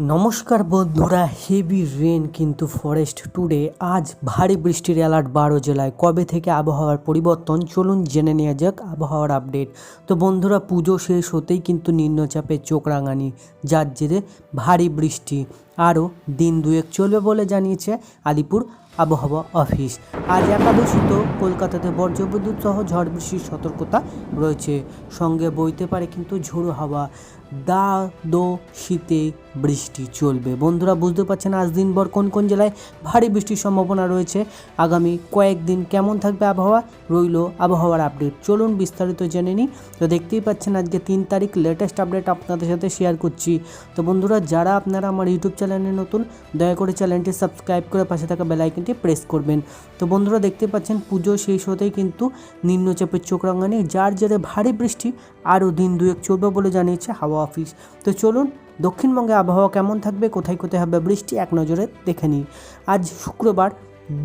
নমস্কার বন্ধুরা heavy rain কিন্তু ফরেস্ট টুডে আজ ভারী বৃষ্টির অ্যালার্ট বারো জেলায় কবে থেকে আবহাওয়ার পরিবর্তন? চলুন জেনে নেওয়া যাক আবহাওয়ার আপডেট তো বন্ধুরা, পুজো শেষ হতেই কিন্তু নিম্নচাপে চোখ রাঙানি যার জেরে ভারী বৃষ্টি। আরও দিন দুয়েক চলবে বলে জানিয়েছে আলিপুর আবহাওয়া অফিস। আজ একাদশীতে কলকাতাতে বজ্রবিদ্যুৎ সহ ঝড় বৃষ্টির সতর্কতা রয়েছে। সঙ্গে বইতে পারে কিন্তু ঝোড়ো হাওয়া। দা, দো, শীতে বৃষ্টি চলবে। বন্ধুরা, বুঝতে পারছেন আজ দিনভর কোন কোন জেলায় ভারী বৃষ্টির সম্ভাবনা রয়েছে? আগামী কয়েকদিন কেমন থাকবে আবহাওয়া? রইল আবহাওয়ার আপডেট। চলুন বিস্তারিত জেনে নিই। তো দেখতেই পাচ্ছেন আজকে তিন তারিখ লেটেস্ট আপডেট আপনাদের সাথে শেয়ার করছি। তো বন্ধুরা, যারা আপনারা আমার ইউটিউব চ্যানেলে নতুন, দয়া করে চ্যানেলটি সাবস্ক্রাইব করে পাশে থাকা বেলাইকনটি প্রেস করবেন। তো বন্ধুরা দেখতে পাচ্ছেন, পুজো শেষ হতেই কিন্তু নিম্নচাপের চোখ যার জেরে ভারী বৃষ্টি আরও দিন দুয়েক চলবে বলে জানিয়েছে হাওয়া অফিস তো চলুন, দক্ষিণবঙ্গে আবহাওয়া কেমন থাকবে, কোথায় কোথায় হবে বৃষ্টি, এক নজরে দেখে নিই। আজ শুক্রবার,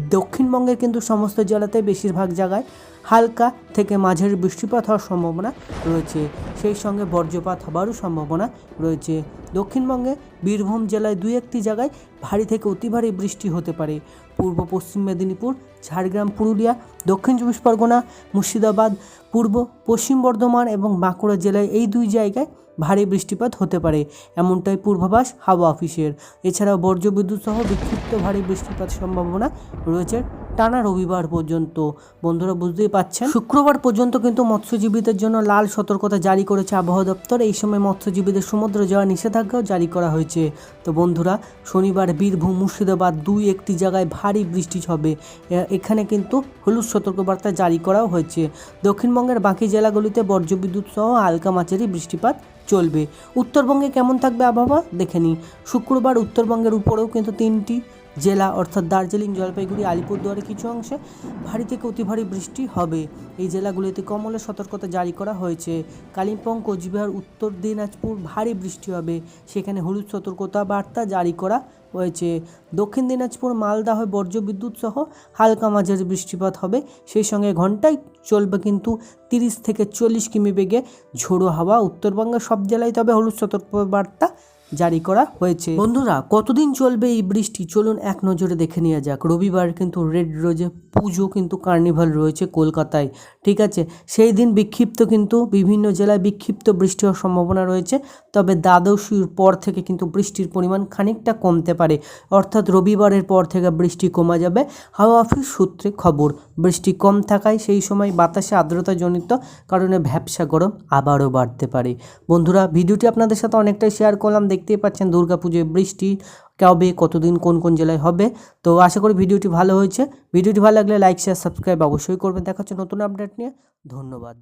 দক্ষিণবঙ্গের কিন্তু সমস্ত জেলাতে বেশিরভাগ জায়গায় হালকা থেকে মাঝের বৃষ্টিপাত হওয়ার সম্ভাবনা রয়েছে। সেই সঙ্গে বর্জ্যপাত হবারও সম্ভাবনা রয়েছে। দক্ষিণবঙ্গে বীরভূম জেলায় দুই একটি জায়গায় ভারী থেকে অতি ভারী বৃষ্টি হতে পারে। পূর্ব পশ্চিম মেদিনীপুর, ঝাড়গ্রাম, পুরুলিয়া, দক্ষিণ চব্বিশ পরগনা, মুর্শিদাবাদ, পূর্ব পশ্চিম বর্ধমান এবং বাঁকুড়া জেলায় এই দুই জায়গায় ভারী বৃষ্টিপাত হতে পারে, এমনটাই পূর্বাভাস হাওয়া অফিসের। এছাড়াও বজ্রবিদ্যুৎ সহ বিক্ষিপ্ত ভারী বৃষ্টিপাত সম্ভাবনা রয়েছে টানা রবিবার পর্যন্ত। বন্ধুরা, বুঝতেই পাচ্ছেন? শুক্রবার পর্যন্ত কিন্তু মৎস্যজীবীদের জন্য লাল সতর্কতা জারি করেছে আবহাওয়া দপ্তর। এই সময় মৎস্যজীবীদের সমুদ্রে যাওয়া নিষেধাজ্ঞাও জারি করা হয়েছে। তো বন্ধুরা, শনিবার বীরভূম, মুর্শিদাবাদ দুই একটি জায়গায় ভারী বৃষ্টি হবে। এখানে কিন্তু হলুদ সতর্কবার্তা জারি করাও হয়েছে। দক্ষিণবঙ্গের বাকি জেলাগুলিতে বজ্রবিদ্যুৎ সহ হালকা মাঝারি বৃষ্টিপাত চলবে। উত্তরবঙ্গে কেমন থাকবে আবহাওয়া? দেখে নিই শুক্রবার উত্তরবঙ্গের উপরেও কিন্তু তিনটি জেলা, অর্থাৎ দার্জিলিং, জলপাইগুড়ি আলিপুরদুয়ারের কিছু অংশে ভারী থেকে অতি ভারী বৃষ্টি হবে। এই জেলাগুলিতে কমলের সতর্কতা জারি করা হয়েছে। কালিম্পং, কোচবিহার, উত্তর দিনাজপুর ভারী বৃষ্টি হবে। সেখানে হলুদ সতর্কতা বার্তা জারি করা হয়েছে দক্ষিণ দিনাজপুর মালদাহ বিদ্যুৎ সহ হালকা মাঝারি বৃষ্টিপাত হবে। সেই সঙ্গে ঘন্টায় চলবে কিন্তু তিরিশ থেকে চল্লিশ কিমি বেগে ঝোড়ো হাওয়া। উত্তরবঙ্গের সব জেলায় তবে হলুদ সতর্ক বার্তা জারি করা হয়েছে। বন্ধুরা, কতদিন চলবে এই বৃষ্টি? চলুন এক নজরে দেখে নেওয়া যাক। রবিবার কিন্তু রেড রোজে পুজো কিন্তু কার্নিভাল রয়েছে কলকাতায়, ঠিক আছে? সেই দিন বিক্ষিপ্ত কিন্তু বিভিন্ন জেলায় বিক্ষিপ্ত বৃষ্টি হওয়ার সম্ভাবনা রয়েছে, তবে দ্বাদশীর পর থেকে কিন্তু বৃষ্টির পরিমাণ খানিকটা কমতে পারে। অর্থাৎ রবিবারের পর থেকে বৃষ্টি কমা যাবে। হাওয়া অফিস সূত্রে খবর, বৃষ্টি কম থাকায় সেই সময় বাতাসে আর্দ্রতাজনিত কারণে ভ্যাবসা গরম আবারও বাড়তে পারে। বন্ধুরা, ভিডিওটি আপনাদের সাথে অনেকটাই শেয়ার করলাম। দেখতেই পাচ্ছেন দুর্গাপুজোয় বৃষ্টি, কবে, কতদিন, কোন কোন জেলায় হবে। তো আশা করি ভিডিওটি ভালো হয়েছে। ভিডিওটি ভালো লাগলে লাইক শেয়ার সাবস্ক্রাইব অবশ্যই করবেন। দেখা হচ্ছে নতুন আপডেট নিয়ে। ধন্যবাদ।